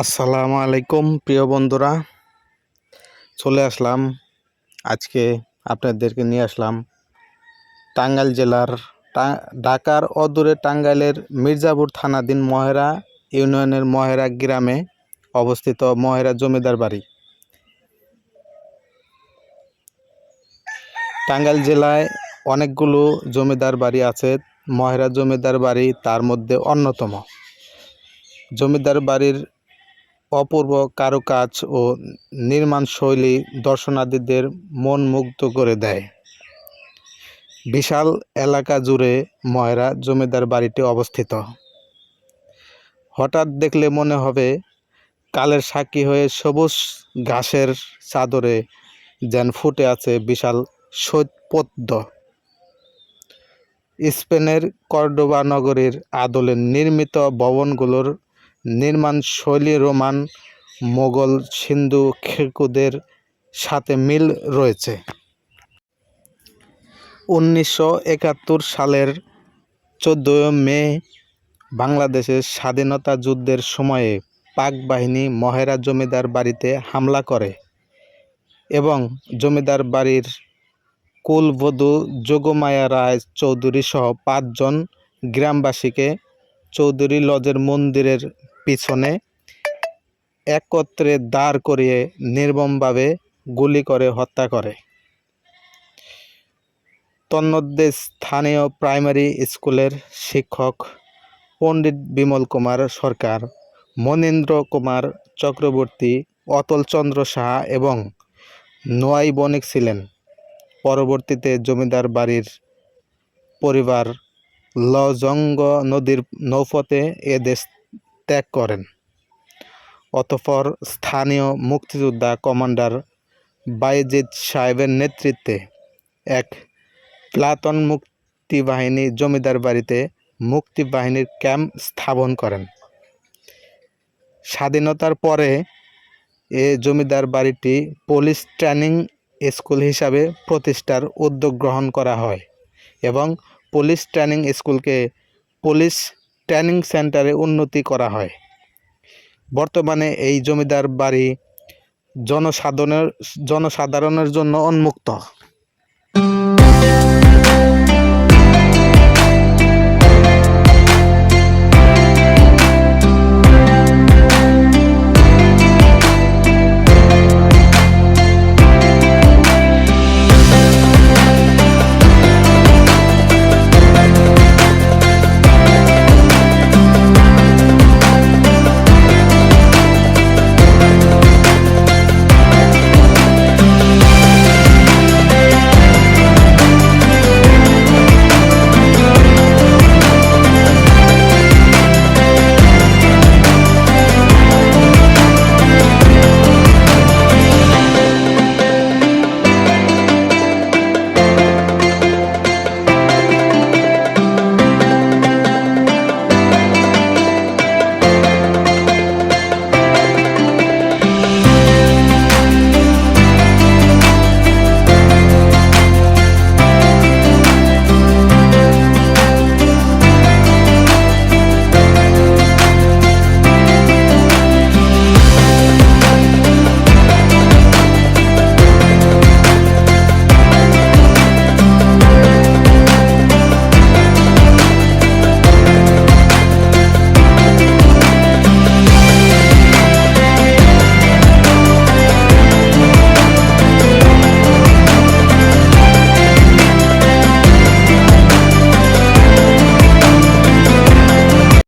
আসসালামু আলাইকুম, প্রিয় বন্ধুরা। চলে আসলাম। আজকে আপনাদেরকে নিয়ে আসলাম টাঙ্গাইল জেলার ঢাকার অদূরে টাঙ্গাইলের মির্জাপুর থানাধীন মহেরা ইউনিয়নের মহেরা গ্রামে অবস্থিত মহেরা জমিদার বাড়ি। টাঙ্গাইল জেলায় অনেকগুলো জমিদার বাড়ি আছে। মহেরা জমিদার বাড়ি তার মধ্যে অন্যতম। জমিদার বাড়ির অপূর্ব কারুকাজ ও নির্মাণ শৈলী দর্শনার্থীদের মন মুগ্ধ করে দেয়। বিশাল এলাকা জুড়ে ময়রা জমিদার বাড়িটি অবস্থিত। হঠাৎ দেখলে মনে হবে কালের সাক্ষী হয়ে সবুজ ঘাসের চাদরে যেন ফুটে আছে বিশাল শৈতপদ্ম স্পেনের কর্ডোবা নগরীর আদলে নির্মিত ভবনগুলোর নির্মাণ শৈলী রোমান, মোগল, সিন্ধু খেকুদের সাথে মিল রয়েছে। উনিশশো একাত্তর সালের চোদ্দোই মে বাংলাদেশের স্বাধীনতা যুদ্ধের সময়ে পাক বাহিনী মহেরা জমিদার বাড়িতে হামলা করে এবং জমিদার বাড়ির কুলবধূ যোগমায়া রায় চৌধুরী সহ পাঁচজন গ্রামবাসীকে চৌধুরী লজের মন্দিরের পিছনে একত্রে দাঁড় করিয়ে নির্মমভাবে গুলি করে হত্যা করে। তন্মধ্যে স্থানীয় প্রাইমারি স্কুলের শিক্ষক পণ্ডিত বিমল কুমার সরকার, মনীন্দ্র কুমার চক্রবর্তী অতলচন্দ্র সাহা এবং নোয়াই বণিক ছিলেন। পরবর্তীতে জমিদার বাড়ির পরিবার লজঙ্গ নদীর নৌপথে এ দেশ ত্যাগ করেন। অতঃপর স্থানীয় মুক্তিযোদ্ধা কমান্ডার বাইজিদ সাহেবের নেতৃত্বে এক প্লাতন মুক্তিবাহিনী জমিদার বাড়িতে মুক্তিবাহিনীর ক্যাম্প স্থাপন করেন। স্বাধীনতার পরে এ জমিদার বাড়িটি পুলিশ ট্রেনিং স্কুল হিসাবে প্রতিষ্ঠার উদ্যোগ গ্রহণ করা হয় এবং পুলিশ ট্রেনিং স্কুলকে পুলিশ ট্রেনিং সেন্টারে উন্নতি করা হয়। বর্তমানে এই জমিদার বাড়ি জনসাধারণের জনসাধারণের জন্য উন্মুক্ত।